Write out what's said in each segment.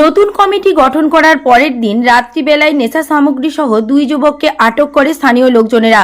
নতুন কমিটি গঠন করার পরের দিন রাত্রিবেলায় নেশা সামগ্রী সহ দুই যুবককে আটক করে স্থানীয় লোকজনেরা।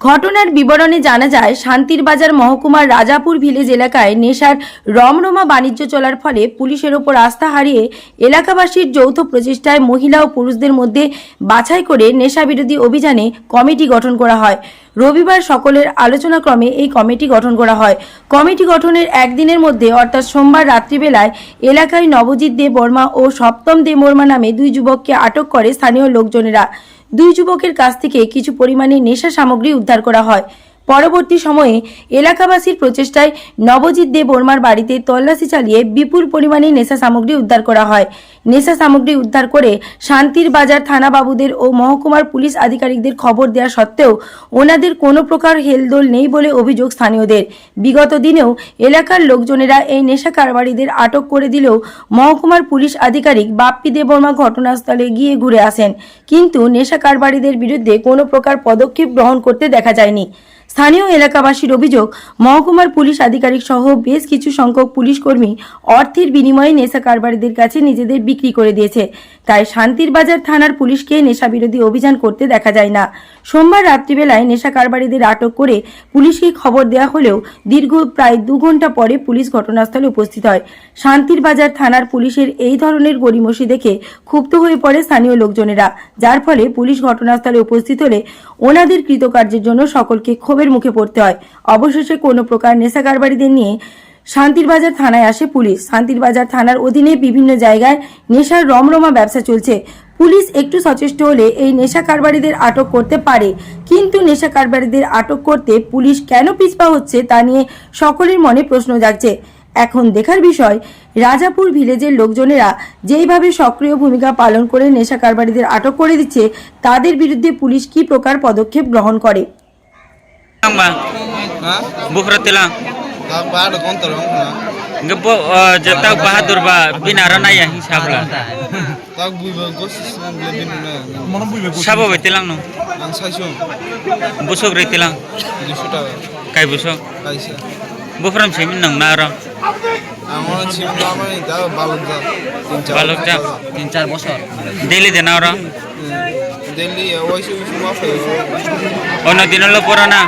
ঘটনার বিবরণে জানা যায়, শান্তির বাজার মহকুমার রাজাপুর ভিলেজ এলাকায় নেশার রমরমা বাণিজ্য চলার ফলে পুলিশের ওপর আস্থা হারিয়ে এলাকাবাসীর যৌথ প্রচেষ্টায় মহিলা ও পুরুষদের মধ্যে বাছাই করে নেশা বিরোধী অভিযানে কমিটি গঠন করা হয়। রবিবার সকলের আলোচনাক্রমে এই কমিটি গঠন করা হয়। কমিটি গঠনের একদিনের মধ্যে, অর্থাৎ সোমবার রাত্রিবেলায়, এলাকায় নবজিৎ দে বর্মা ও সপ্তম দে বর্মা নামে দুই যুবককে আটক করে স্থানীয় লোকজনেরা। দুই যুবকের কাছ থেকে কিছু পরিমাণে নেশা সামগ্রী উদ্ধার করা হয়। পরবর্তী সময়ে এলাকাবাসীর প্রচেষ্টায় নবজিৎ দে বর্মার বাড়িতে তল্লাশি চালিয়ে বিপুল পরিমাণে নেশা সামগ্রী উদ্ধার করা হয়। নেশা সামগ্রী উদ্ধার করে শান্তির বাজার থানা বাবুদের ও মহকুমার পুলিশ আধিকারিকদের খবর দেওয়া সত্ত্বেও ওনাদের কোনো প্রকার হেলদোল নেই বলে অভিযোগ স্থানীয়দের। বিগত দিনেও এলাকার লোকজনেরা এই নেশা কারবারিদের আটক করে দিলেও মহকুমার পুলিশ আধিকারিক বাপ্পি দেববর্মা ঘটনাস্থলে গিয়ে ঘুরে আসেন। কিন্তু নেশা কারবারিদের বিরুদ্ধে কোনো প্রকার পদক্ষেপ গ্রহণ করতে দেখা যায়নি। স্থানীয় এলাকাবাসীর অভিযোগ, মহকুমার পুলিশ আধিকারিক সহ বেশ কিছু সংখ্যক পুলিশ কর্মী অর্থের বিনিময়ে নেশা কারবারিদের কাছে নিজেদের বিক্রি করে দিয়েছে। তাই শান্তির বাজার থানার পুলিশকে নেশা বিরোধী অভিযান করতে দেখা যায় না। সোমবার রাত্রিবেলায় নেশা কারবারিদের আটক করে পুলিশকে খবর দেওয়া হলেও দীর্ঘ প্রায় দু ঘণ্টা পরে পুলিশ ঘটনাস্থলে উপস্থিত হয়। শান্তির বাজার থানার পুলিশের এই ধরনের গড়িমসি দেখে ক্ষুব্ধ হয়ে পড়ে স্থানীয় লোকজনেরা, যার ফলে পুলিশ ঘটনাস্থলে উপস্থিত হলে ওনাদের কৃতকার্যের জন্য সকলকে ক্ষোভের মুখে পড়তে হয়। অবশেষে কোনো প্রকার নেশা কারবারিদের নিয়ে শান্তির বাজার থানায় আসে পুলিশ। শান্তির বাজার থানার অধীনে বিভিন্ন জায়গায় নেশার রমরমা ব্যবসা চলছে। পুলিশ একটু সচেষ্ট হলে এই নেশা কারবারিদের আটক করতে পারে। কিন্তু নেশা কারবারিদের আটক করতে পুলিশ কেন পিছপা হচ্ছে তা নিয়ে সকলের মনে প্রশ্ন জাগছে। এখন দেখার বিষয়, রাজাপুর ভিলেজের লোকজনেরা যেইভাবে সক্রিয় ভূমিকা পালন করে নেশা কারবারিদের আটক করে দিচ্ছে, তাদের বিরুদ্ধে পুলিশ কি প্রকার পদক্ষেপ গ্রহণ করে? Tilang. di suta Kay busog. kaisa. Bufram simin nang nara. Ang orang sim lama ni dah balok dah. Tinca. Balok dah. তিন চার বছর Daily din nara. Delhi awasi usu apa? Ono dinalo purana.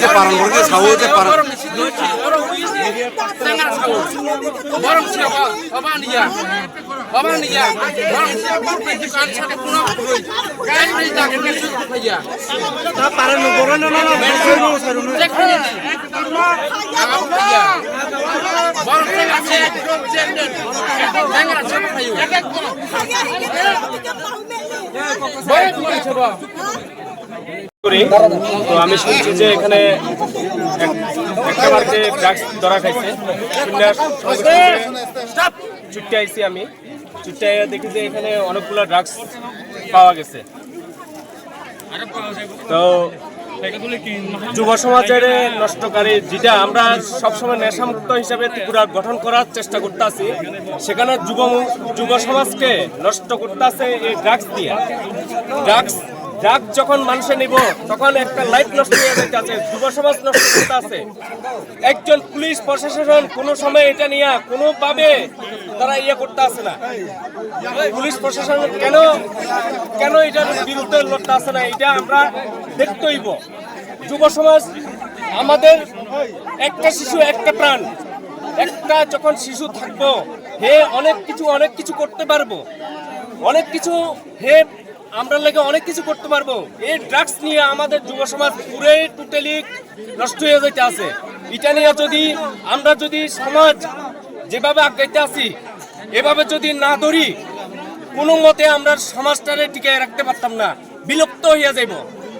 যে পালন করতে ছাও যে পালন Orang siapa? Abang dia. Abang dia. Orang siapa? Bukan satu pun aku. Kan dia তো আমি শুনছি যে এখানে ড্রাগস ধরা খাইছে। ছুটতে আইছি আমি। ছুটতে দেখি যে এখানে অনেকগুলো ড্রাগস পাওয়া গেছে। তো যুব সমাজের নষ্টকারী যেটা আমরা সবসময় নেশামুক্ত হিসাবে ত্রিপুরা গঠন করার চেষ্টা করতেছি, সেখানে যুব যুব সমাজকে নষ্ট করতেছে এই ড্রাগস দিয়ে। ড্রাগস ড্রাগ যখন মানুষে নিব, তখন একটা লাইফ নষ্ট হয়ে যাচ্ছে যুব সমাজ নষ্ট করতে আছে। একজন পুলিশ প্রশাসন কোনো সময় এটা নিয়ে কোনোভাবে তারা ইয়ে করতে আছে না। পুলিশ প্রশাসন কেন কেন এটার বিরুদ্ধে লড়তে আছে না, এটা আমরা দেখতে হইব। যুব সমাজ আমাদের একটা শিশু, একটা প্রাণ। একটা যখন শিশু থাকব, হে অনেক কিছু অনেক কিছু করতে পারব। অনেক কিছু হে আমরা লেগে অনেক কিছু করতে পারব। এই ড্রাগস নিয়ে আমাদের যুব সমাজ পুরে টোটালি নষ্ট হয়ে যেতে আছে। এটা নিয়ে যদি আমরা যদি সমাজ যেভাবে আগাইতে আছি, এভাবে যদি না ধরি, কোনো মতে আমরা সমাজটারে টিকে রাখতে পারতাম না। বিলুপ্ত হইয়া যাইব।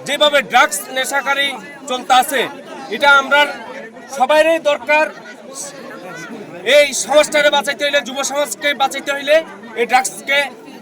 যেভাবে ড্রাগস নেশাকারী চলতে আছে, এটা আমরা সবাইরই দরকার। এই সমাজটারে বাঁচাইতে হইলে, যুব সমাজকে বাঁচাইতে হইলে এই ড্রাগসকে